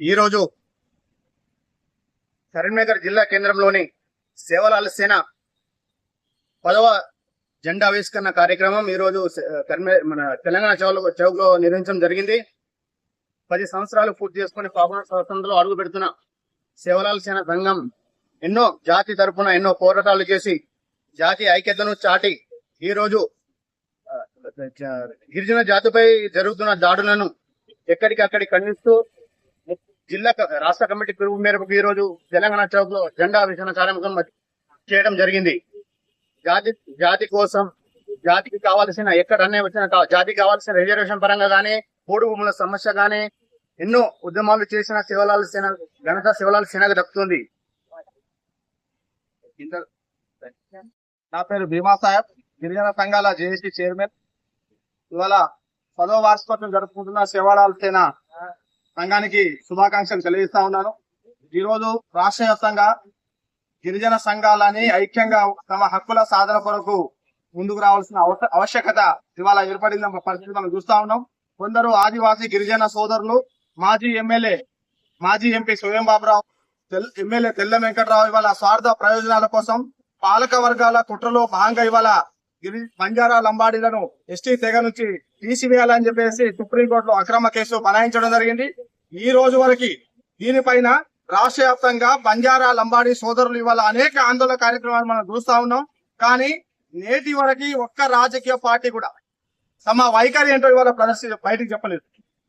ఈరోజు కరీంనగర్ జిల్లా కేంద్రంలోని సేవలాల సేన పదవ జెండా ఆవిష్కరణ కార్యక్రమం ఈరోజు కరీంనగర్ మన తెలంగాణ చౌక్ చౌక్లో నిర్వహించడం జరిగింది. పది సంవత్సరాలు పూర్తి చేసుకుని పాపన స్వతంత్రంలో అడుగు పెడుతున్న సేవలాల సేన సంఘం ఎన్నో జాతి తరపున ఎన్నో పోరాటాలు చేసి జాతి ఐక్యతను చాటి ఈ రోజు గిరిజన జాతిపై జరుగుతున్న దాడులను ఎక్కడికక్కడి ఖండిస్తూ జిల్లా రాష్ట్ర కమిటీ పిలుపు మేరకు ఈ రోజు తెలంగాణ చౌక్లో జెండా ఆవిష్కరణ కార్యక్రమం చేయడం జరిగింది. జాతి జాతి కోసం జాతికి కావాల్సిన ఎక్కడన్నా వచ్చిన జాతికి కావాల్సిన రిజర్వేషన్ పరంగా గానీ పోడు భూముల సమస్య గానీ ఎన్నో ఉద్యమాలు చేసిన శివలాల్ సేన ఘనత శివలాల్ సేనకు దక్కుతుంది. నా పేరు భీమా సాహెబ్ గిరిజన సంఘాల జేఏసీ చైర్మన్. ఇవాళ పదో వార్షికోత్సవం జరుపుకుంటున్న శివలాల సేన సంఘానికి శుభాకాంక్షలు తెలియజేస్తా ఉన్నాను. ఈ రోజు రాష్ట్ర వ్యాప్తంగా గిరిజన సంఘాలని ఐక్యంగా తమ హక్కుల సాధన కొరకు ముందుకు రావాల్సిన ఆవశ్యకత ఇవాళ ఏర్పడిన పరిస్థితి మనం చూస్తా ఉన్నాం. కొందరు ఆదివాసీ గిరిజన సోదరులు మాజీ ఎమ్మెల్యే మాజీ ఎంపీ స్వయం బాబురావు తెల్- ఎమ్మెల్యే తెల్ల వెంకట్రావు ఇవాళ స్వార్థ ప్రయోజనాల కోసం పాలక వర్గాల కుట్రలో భాగంగా ఇవాళ బంజారా లంబాడీలను ఎస్టీ తెగ నుంచి తీసివేయాలని చెప్పేసి సుప్రీంకోర్టులో అక్రమ కేసు బనాయించడం జరిగింది. ఈ రోజు వరకు దీనిపైన రాష్ట్ర వ్యాప్తంగా బంజారా లంబాడీ సోదరులు ఇవాళ అనేక ఆందోళన కార్యక్రమాలు మనం చూస్తా ఉన్నాం. కానీ నేటి వరకు ఒక్క రాజకీయ పార్టీ కూడా తమ వైఖరి ఏంటో ఇవాళ ప్రదర్శి బయటకు చెప్పలేదు.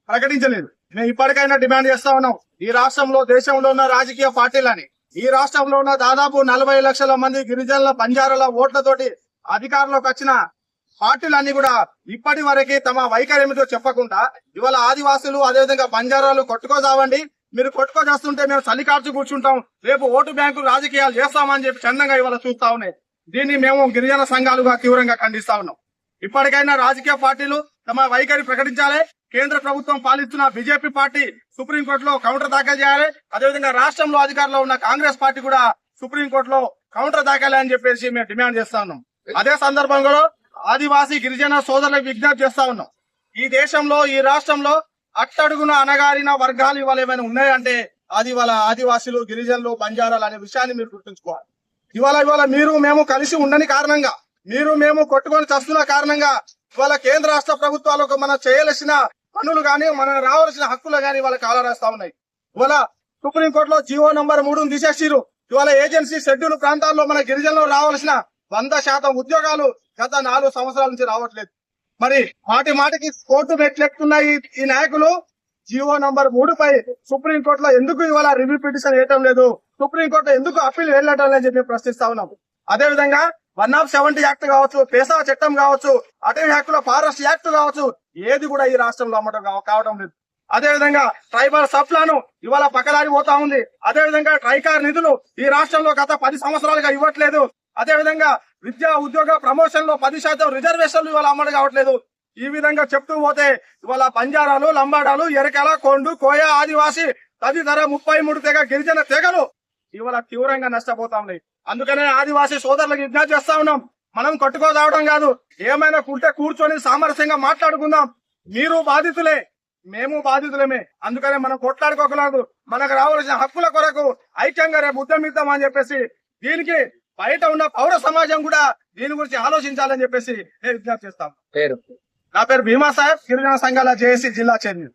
ప్రకటించలేదు. మేము ఇప్పటికైనా డిమాండ్ చేస్తా ఉన్నాం. ఈ రాష్ట్రంలో దేశంలో ఉన్న రాజకీయ పార్టీలని ఈ రాష్ట్రంలో ఉన్న దాదాపు నలభై లక్షల మంది గిరిజనుల బంజారాల ఓట్లతోటి అధికారంలోకి వచ్చిన పార్టీలన్నీ కూడా ఇప్పటి వరకే తమ వైఖరి ఏమిటో చెప్పకుండా ఇవాళ ఆదివాసులు అదేవిధంగా బంజారాలు కొట్టుకోదావండి మీరు కొట్టుకోజేస్తుంటే మేము చలికార్చి కూర్చుంటాం. రేపు ఓటు బ్యాంకు రాజకీయాలు చేస్తామని చెప్పి చందంగా ఇవాళ చూస్తా ఉన్నాయి. దీన్ని మేము గిరిజన సంఘాలుగా తీవ్రంగా ఖండిస్తా ఉన్నాం. ఇప్పటికైనా రాజకీయ పార్టీలు తమ వైఖరి ప్రకటించాలి. కేంద్ర ప్రభుత్వం పాలిస్తున్న బీజేపీ పార్టీ సుప్రీంకోర్టులో కౌంటర్ దాఖలు చేయాలి. అదేవిధంగా రాష్ట్రంలో అధికారంలో ఉన్న కాంగ్రెస్ పార్టీ కూడా సుప్రీంకోర్టులో కౌంటర్ దాఖలే అని చెప్పేసి మేము డిమాండ్ చేస్తా ఉన్నాం. అదే సందర్భంలో ఆదివాసీ గిరిజన సోదరులకు విజ్ఞప్తి చేస్తా ఉన్నాం. ఈ దేశంలో ఈ రాష్ట్రంలో అట్టడుగున అనగారిన వర్గాలు ఇవాళ ఏమైనా ఉన్నాయంటే అది వాళ్ళ ఆదివాసీలు గిరిజనులు బంజారాలు అనే విషయాన్ని మీరు గుర్తుంచుకోవాలి. ఇవాళ ఇవాళ మీరు మేము కలిసి ఉండని కారణంగా మీరు మేము కొట్టుకొని చస్తున్న కారణంగా ఇవాళ కేంద్ర రాష్ట్ర ప్రభుత్వాలకు మనం చేయాల్సిన పనులు కానీ మనకు రావాల్సిన హక్కులు కానీ ఇవాళ కాలరాస్తా ఉన్నాయి. ఇవాళ సుప్రీంకోర్టులో జీవో నంబర్ మూడును తీసేసిరు ఇవాళ ఏజెన్సీ షెడ్యూల్ ప్రాంతాల్లో మన గిరిజనులు రావాల్సిన వంద శాతం ఉద్యోగాలు గత నాలుగు సంవత్సరాల నుంచి రావట్లేదు. మరి మాటి మాటికి కోర్టు మెట్లెక్కుతున్న ఈ నాయకులు. జియో నంబర్ మూడు పై సుప్రీం కోర్టులో ఎందుకు ఇవాళ రివ్యూ పిటిషన్ వేయటం లేదు? సుప్రీం కోర్టులో ఎందుకు అప్పీల్ వెళ్ళటం లేదని చెప్పి ప్రశ్నిస్తా ఉన్నాం. అదే విధంగా వన్ ఆఫ్ సెవెంటీ యాక్ట్ కావచ్చు పేసా చట్టం కావచ్చు అటవీ హక్కుల ఫారెస్ట్ యాక్ట్ కావచ్చు ఏది కూడా ఈ రాష్ట్రంలో అమ్మటం కావటం కావడం లేదు. అదే విధంగా ట్రైబల్ సప్లాను ఇవాళ పక్కదారి పోతా ఉంది. అదే విధంగా ట్రైకార్ నిధులు ఈ రాష్ట్రంలో గత పది సంవత్సరాలుగా ఇవ్వట్లేదు. అదేవిధంగా విద్యా ఉద్యోగ ప్రమోషన్లో పది శాతం రిజర్వేషన్లు ఇవాళ అమలు కావట్లేదు. ఈ విధంగా చెప్తూ పోతే ఇవాళ బంజారాలు లంబాడాలు ఎరకెల కొండు కోయ ఆదివాసి తదితర ముప్పై మూడు తెగ గిరిజన తెగలు ఇవాళ తీవ్రంగా నష్టపోతా ఉన్నాయి. అందుకనే ఆదివాసీ సోదరులకు విజ్ఞప్తి చేస్తా ఉన్నాం. మనం కొట్టుకోదావడం కాదు. ఏమైనా కుంటే కూర్చొని సామరస్యంగా మాట్లాడుకుందాం. మీరు బాధితులే. మేము బాధితులమే. అందుకనే మనం కొట్లాడుకోకూడదు మనకు రావాల్సిన హక్కుల కొరకు ఐక్యంగా రేపు ఉద్యమిద్దాం అని చెప్పేసి దీనికి బయట ఉన్న పౌర సమాజం కూడా దీని గురించి ఆలోచించాలని చెప్పేసి నేను విజ్ఞప్తి చేస్తాం పేరు? నా పేరు భీమా సాహెబ్ గిరిజన సంఘాల జేఏసీ జిల్లా చైర్మన్.